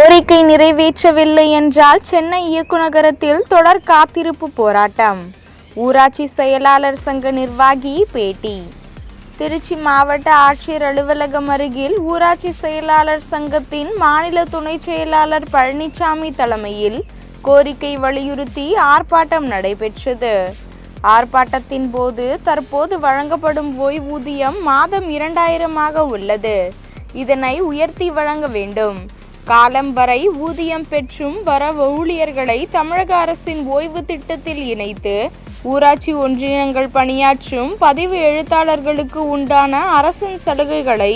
கோரிக்கை நிறைவேற்றவில்லை என்றால் சென்னை இயக்குநகரத்தில் தொடர் காத்திருப்பு போராட்டம். ஊராட்சி செயலாளர் சங்க நிர்வாகி பேட்டி. திருச்சி மாவட்ட ஆட்சியர் அலுவலகம் அருகில் ஊராட்சி செயலாளர் சங்கத்தின் மாநில துணை செயலாளர் பழனிசாமி தலைமையில் கோரிக்கை வலியுறுத்தி ஆர்ப்பாட்டம் நடைபெற்றது. ஆர்ப்பாட்டத்தின் போது தற்போது வழங்கப்படும் ஓய்வூதியம் மாதம் இரண்டாயிரமாக உள்ளது. இதனை உயர்த்தி வழங்க வேண்டும். காலம் வரை ஊதியம் பெற்றும் வர ஊழியர்களை தமிழக அரசின் ஓய்வு திட்டத்தில் இணைத்து ஊராட்சி ஒன்றியங்கள் பணியாற்றும் பதிவு எழுத்தாளர்களுக்கு உண்டான அரசின் சலுகைகளை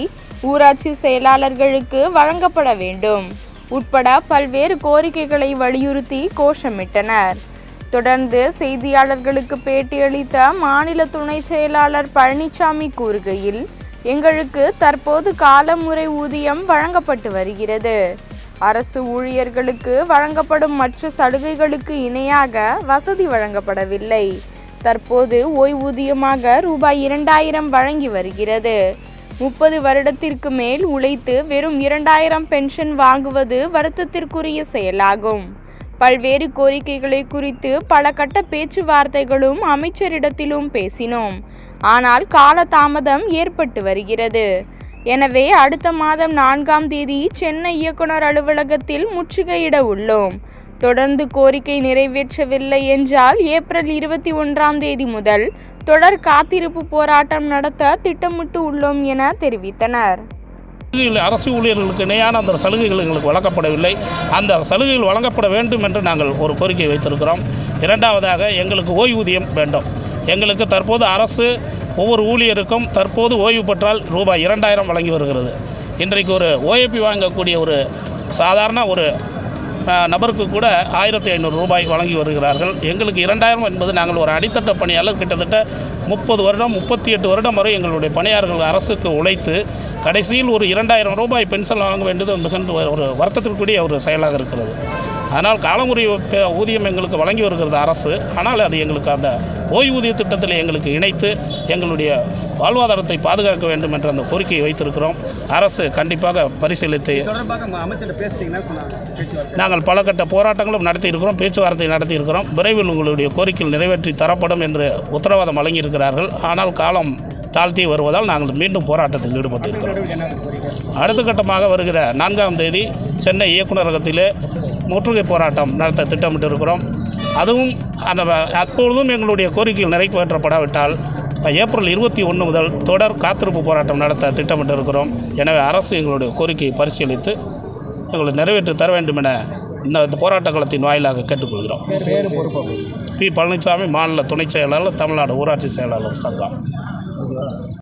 ஊராட்சி செயலாளர்களுக்கு வழங்கப்பட வேண்டும். உட்பட பல்வேறு கோரிக்கைகளை வலியுறுத்தி கோஷமிட்டனர். தொடர்ந்து செய்தியாளர்களுக்கு பேட்டியளித்த மாநில துணை செயலாளர் பழனிசாமி கூறுகையில் எங்களுக்கு தற்போது காலமுறை ஊதியம் வழங்கப்பட்டு வருகிறது. அரசு ஊழியர்களுக்கு வழங்கப்படும் மற்ற சலுகைகளுக்கு இணையாக வசதி வழங்கப்படவில்லை. தற்போது ஓய்வூதியமாக ரூபாய் இரண்டாயிரம் வழங்கி வருகிறது. முப்பது வருடத்திற்கு மேல் உழைத்து வெறும் இரண்டாயிரம் பென்ஷன் வாங்குவது வருத்தத்திற்குரிய செயலாகும். பல்வேறு கோரிக்கைகளை குறித்து பல கட்ட பேச்சுவார்த்தைகளும் அமைச்சரிடத்திலும் பேசினோம். ஆனால் காலதாமதம் ஏற்பட்டு வருகிறது. எனவே அடுத்த மாதம் நான்காம் தேதி சென்னை இயக்குனர் அலுவலகத்தில் முற்றுகையிட உள்ளோம். தொடர்ந்து கோரிக்கை நிறைவேற்றவில்லை என்றால் ஏப்ரல் இருபத்தி ஒன்றாம் தேதி முதல் தொடர் காத்திருப்பு போராட்டம் நடத்த திட்டமிட்டு உள்ளோம் என தெரிவித்தனர். அரசு ஊழியர்களுக்கு இணையான அந்த சலுகைகள் எங்களுக்கு வழங்கப்படவில்லை. அந்த சலுகைகள் வழங்கப்பட வேண்டும் என்று நாங்கள் ஒரு கோரிக்கை வைத்திருக்கிறோம். இரண்டாவதாக எங்களுக்கு ஓய்வூதியம் வேண்டும். எங்களுக்கு தற்போது அரசு ஒவ்வொரு ஊழியருக்கும் தற்போது ஓய்வு பெற்றால் ரூபாய் இரண்டாயிரம் வழங்கி வருகிறது. இன்றைக்கு ஒரு ஓஏபி வாங்கக்கூடிய ஒரு சாதாரண ஒரு நபருக்கு கூட ஆயிரத்தி ஐநூறு ரூபாய் வழங்கி வருகிறார்கள். எங்களுக்கு இரண்டாயிரம் என்பது நாங்கள் ஒரு அடித்தட்ட பணியாளர். கிட்டத்தட்ட முப்பது வருடம் முப்பத்தி எட்டு வருடம் வரை எங்களுடைய பணியாளர்கள் அரசுக்கு உழைத்து கடைசியில் ஒரு இரண்டாயிரம் ரூபாய் பென்ஷன் வழங்க வேண்டியது மிகுந்த ஒரு வருத்தத்திற்குரிய ஒரு செயலாக இருக்கிறது. ஆனால் காலமுறை ஊதியம் எங்களுக்கு வழங்கி வருகிறது அரசு. ஆனால் அது எங்களுக்கு அந்த ஓய்வூதிய திட்டத்தில் எங்களுக்கு இணைத்து எங்களுடைய வாழ்வாதாரத்தை பாதுகாக்க வேண்டும் என்ற அந்த கோரிக்கையை வைத்திருக்கிறோம். அரசு கண்டிப்பாக பரிசீலித்து நாங்கள் பல கட்ட போராட்டங்களும் நடத்தி இருக்கிறோம் பேச்சுவார்த்தை நடத்தி இருக்கிறோம் விரைவில் உங்களுடைய கோரிக்கைகள் நிறைவேற்றி தரப்படும் என்று உத்தரவாதம் வழங்கியிருக்கிறார்கள். ஆனால் காலம் தாழ்த்தி வருவதால் நாங்கள் மீண்டும் போராட்டத்தில் ஈடுபட்டு இருக்கிறோம் நடவடிக்கை என்ன கோரிக்கை? அடுத்த கட்டமாக வருகிற நான்காம் தேதி சென்னை இயக்குநரகத்திலே முற்றுகை போராட்டம் நடத்த திட்டமிட்டு இருக்கிறோம் அதுவும் அந்த அப்பொழுதும் எங்களுடைய கோரிக்கைகள் நிறைவேற்றப்படாவிட்டால் ஏப்ரல் இருபத்தி ஒன்று முதல் தொடர் காத்திருப்பு போராட்டம் நடத்த திட்டமிட்டு இருக்கிறோம் எனவே அரசு எங்களுடைய கோரிக்கையை பரிசீலித்து எங்களை நிறைவேற்றி தர வேண்டும் என இந்த இந்த போராட்ட களத்தின் வாயிலாக கேட்டுக்கொள்கிறோம். பி பழனிசாமி மாநில துணைச் செயலாளர் தமிழ்நாடு ஊராட்சி செயலாளர் சங்கம்.